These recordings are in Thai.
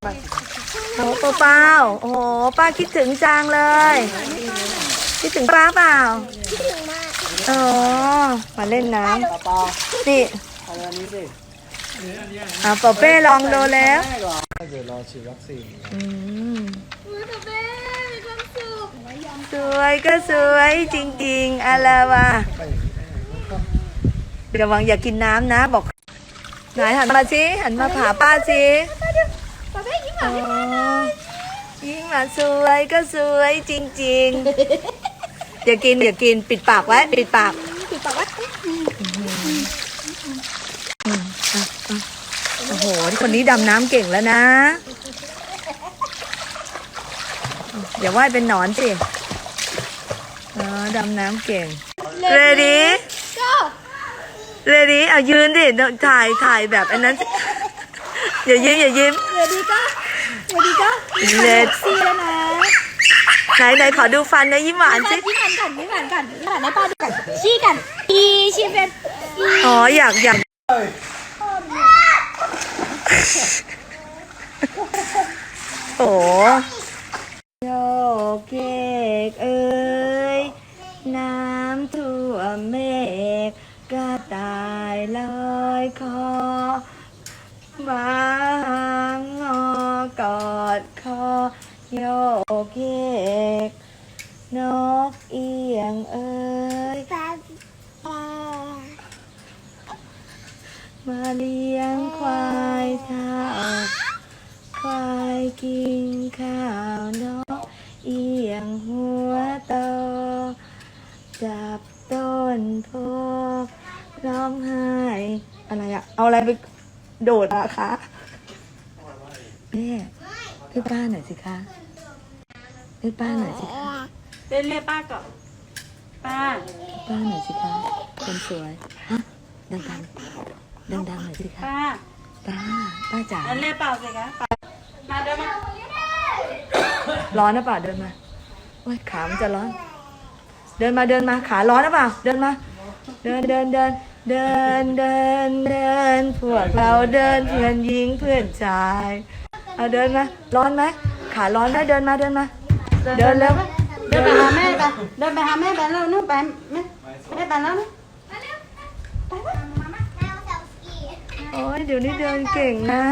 โอ้โหเปาเปาโอ้โหป้าคิดถึงจังเลย คิดถึงป้าเปล่าคิดถึงมากอ๋อมาเล่นน้ำนี่เอาอันนี้สิอะปอเป้ลองดูแล้วแม่ก่อนเดี๋ยวรอฉีดวัคซีนอืมมือเบ้มีความสุขสวยก็สวยจริงๆอะไรวะระวังอย่ากินน้ำนะบอก ไหนหันมาสิหันมาผาป้าสิ ตัวเบ้ยิ้มหอ๋วาอนให้ป้าหน่อยยิ่งมาสวยก็สวยจริงๆ อย่ากินอย่ากินปิดปากไว้ปิดปากปิดปากไว้โอ้โหคนนี้ดำน้ำเก่งแล้วนะ อย่าว่ายเป็นหนอนสิอ๋อดำน้ำเก่ง ready ก็ ready เอายืนดิถ่ายถ่ายแบบอันนั้น อย่ายิ้มอย่ายิ้มเดี๋ยวดีก็เดี๋ยวดีก็ Let ซีแล้วนะไหนไหนขอดูฟันนะยิ้มหวานสิยิ้มหวานกันยิ้มหวานกันยิ้มหวานให้ป้าดูกันชี้กันอีชี้เป็นอีอ๋ออยากอยากโอ้โยกเยกเอ้ยน้ำท่วมเมฆกระต่ายลอยคอ บางงอกอดคอโยกเยกนกเอียงเอ้ยมาเลี้ยงควายเท่าควายกินข้าวนกเอียงหัวโตจับต้นโพร้องไห้อะไรอะเอาอะไรไป โดดอะคะแม่ให้ป้าหน่อยสิคะให้ป้าหน่อยสิคะเล่นเรียกป้าก่อนป้าป้าหน่อยสิคะคนสวยฮะดังๆดังๆหน่อยสิคะป้าป้าป้าจ๋าเล่นเรียกเปล่าสิคะป้ามาเดินมาร้อนนะเปล่าเดินมาโอ้ยขามันจะร้อน เดินมาเดินมาขาร้อนนะเปล่าเดินมา เดินเดินเดิน เดินเดินเดินพวกเราเดินเพื่อนหญิงเพื่อนชายเอาเดินมาร้อนไหมขาร้อนไหมเดินมาเดินมา เดินเร็วเดินไปหาแม่ไปเดินไปหาแม่ไปแล้วนู่นไปแม่แม่ไปแล้วนะโอ้ยเดี๋ยวนี้เดินเก่งนะ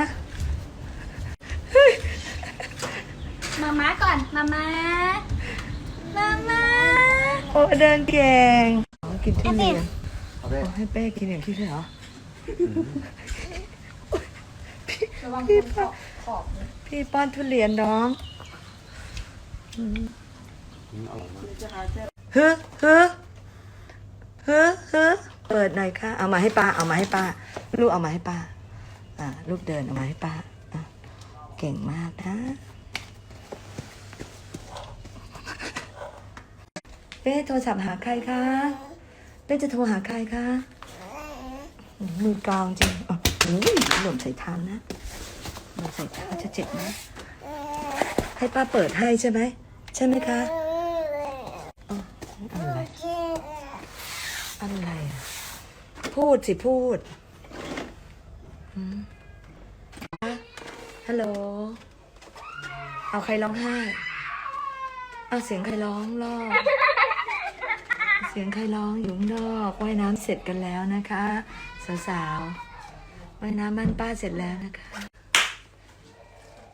มาม้าก่อนมาม้ามาม้าโอ้เดินเก่งอ๋อกินทุเรียน เอาไปโอ้ให้เป้กินอย่างที่เหรอพี่พี่ป้อนพี่ป้อนทุเรียนน้องเอาออกมาฮึฮึฮึฮึเปิดหน่อยค่ะ เอามาให้ป้า เอามาให้ป้า ลูกเอามาให้ป้า อ่า ลูกเดินเอามาให้ป้าอะเก่งมากนะเป้โทรศัพท์หาใครคะ เป้จะโทรหาใครคะมือกลองจริงอ๋ออุ้ยหล่นใส่ทานะหล่นใส่ท้าจะเจ็บนะให้ป้าเปิดให้ใช่ไหมใช่ไหมคะอ๋ออะไรอะไรพูดสิพูดฮัลโหล เอาใครร้องไห้ เอาเสียงใครร้องล่อ เสียงใครร้องอยู่ข้างนอกว่ายน้ำเสร็จกันแล้วนะคะ สาวๆว่ายน้ำบ้านป้าเสร็จแล้วนะคะ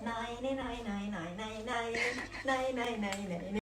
หนไหนไหนไหนไหนไหนไหนไหนไหนไหนไหน